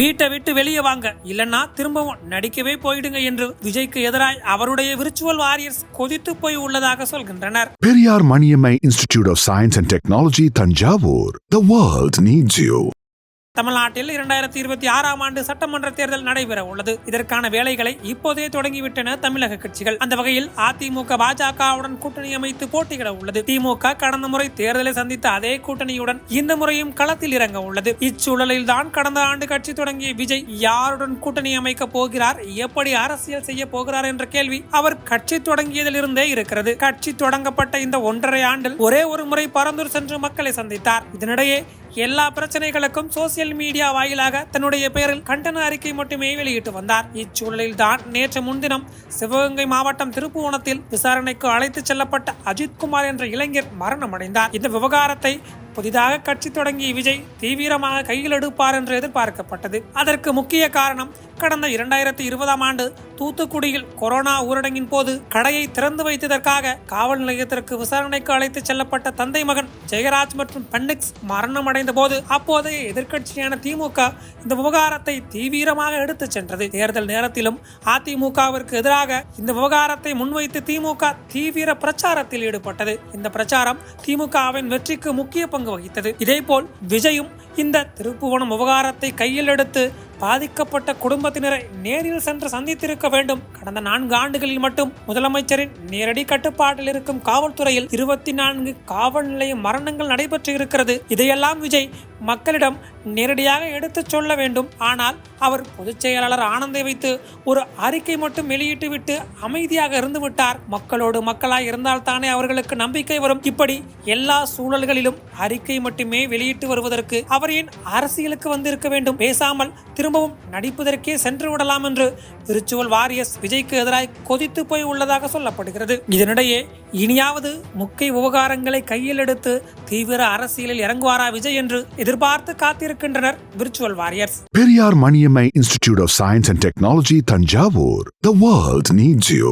வீட்டை விட்டு வெளியே வாங்க. இல்லைன்னா திரும்பவும் நடிக்கவே போயிடுங்க என்று விஜய்க்கு எதிராய் அவருடைய விர்ச்சுவல் வாரியர்ஸ் கொதித்து போய் உள்ளதாக சொல்கின்றனர். Periyar Maniammai institute of science and technology Thanjavur. The world needs you தமிழ்நாட்டில் இரண்டாயிரத்தி இருபத்தி ஆறாம் ஆண்டு சட்டமன்ற தேர்தல் நடைபெற உள்ளது. இதற்கான வேலைகளை இப்போதே தொடங்கிவிட்டன தமிழக கட்சிகள். அந்த வகையில் அதிமுக பாஜகவுடன் கூட்டணி அமைத்து போட்டியிட உள்ளது. திமுக கடந்த முறை தேர்தலை சந்தித்த அதே கூட்டணியுடன் இந்த முறையும் களத்தில் இறங்க உள்ளது. இச்சூழலில் தான் கடந்த ஆண்டு கட்சி தொடங்கிய விஜய் யாருடன் கூட்டணி அமைக்க போகிறார்? எப்படி அரசியல் செய்ய போகிறார் என்ற கேள்வி அவர் கட்சி தொடங்கியதிலிருந்தே இருக்கிறது. கட்சி தொடங்கப்பட்ட இந்த ஒன்றரை ஆண்டில் ஒரே ஒரு முறை பரந்தூர் சென்று மக்களை சந்தித்தார். இதனிடையே எல்லா பிரச்சனைகளுக்கும் சோசியல் மீடியா வாயிலாக தன்னுடைய பெயரில் கண்டன அறிக்கை மட்டுமே வெளியிட்டு வந்தார். இச்சூழலில் தான் நேற்று முன்தினம் சிவகங்கை மாவட்டம் திருப்புவனத்தில் விசாரணைக்கு அழைத்துச் செல்லப்பட்ட அஜித்குமார் என்ற இளைஞர் மரணமடைந்தார். இந்த விவகாரத்தை புதிதாக கட்சி தொடங்கிய விஜய் தீவிரமாக கையில் எடுப்பார் என்று எதிர்பார்க்கப்பட்டது. அதற்கு முக்கிய காரணம் கடந்த இரண்டாயிரத்தி இருபதாம் ஆண்டு தூத்துக்குடியில் கொரோனா ஊரடங்கின் போது கடையை திறந்து வைத்ததற்காக காவல் நிலையத்திற்கு விசாரணைக்கு அழைத்துச் செல்லப்பட்ட தந்தை மகன் ஜெயராஜ் மற்றும் பென்னிக்ஸ் மரணமடைந்த போது அப்போதைய எதிர்க்கட்சியான திமுக இந்த விவகாரத்தை தீவிரமாக எடுத்துச் சென்றது. தேர்தல் நேரத்திலும் அதிமுகவிற்கு எதிராக இந்த விவகாரத்தை முன்வைத்து திமுக தீவிர பிரச்சாரத்தில் ஈடுபட்டது. இந்த பிரச்சாரம் திமுகவின் வெற்றிக்கு முக்கிய பங்கு வகித்தது. இதேபோல் விஜயும் இந்த திருப்புவனம் விவகாரத்தை கையில் எடுத்து பாதிக்கப்பட்ட குடும்பத்தினரை நேரில் சென்று சந்தித்திருக்க வேண்டும். கடந்த நான்கு ஆண்டுகளில் மட்டும் முதலமைச்சரின் நேரடி கட்டுப்பாட்டில் இருக்கும் காவல்துறையில் இருபத்தி நான்கு காவல் நிலைய மரணங்கள் நடைபெற்று இருக்கிறது. இதையெல்லாம் விஜய் மக்களிடம் நேரடியாக எடுத்துச் சொல்ல வேண்டும். ஆனால் அவர் பொதுச் செயலாளர் ஆனந்தை வைத்து ஒரு அறிக்கை மட்டும் வெளியிட்டு விட்டு அமைதியாக இருந்து விட்டார். மக்களோடு மக்களாய் இருந்தால் தானே அவர்களுக்கு நம்பிக்கை வரும். இப்படி எல்லா சூழல்களிலும் அறிக்கை மட்டுமே வெளியிட்டு வருவதற்கு அவர் ஏன் அரசியலுக்கு வந்திருக்க வேண்டும்? பேசாமல் திரும்பவும் நடிப்பதற்கே சென்று விடலாம் என்று விர்ச்சுவல் வாரியஸ் விஜய்க்கு எதிராய் கொதித்து போய் உள்ளதாக சொல்லப்படுகிறது. இதனிடையே இனியாவது முக்கிய விவகாரங்களை கையில் எடுத்து தீவிர அரசியலில் இறங்குவாரா விஜய் என்று எதிர்பார்த்து காத்திருக்கின்றனர் virtual warriors Periyar Maniammai institute of science and technology Thanjavur. The world needs you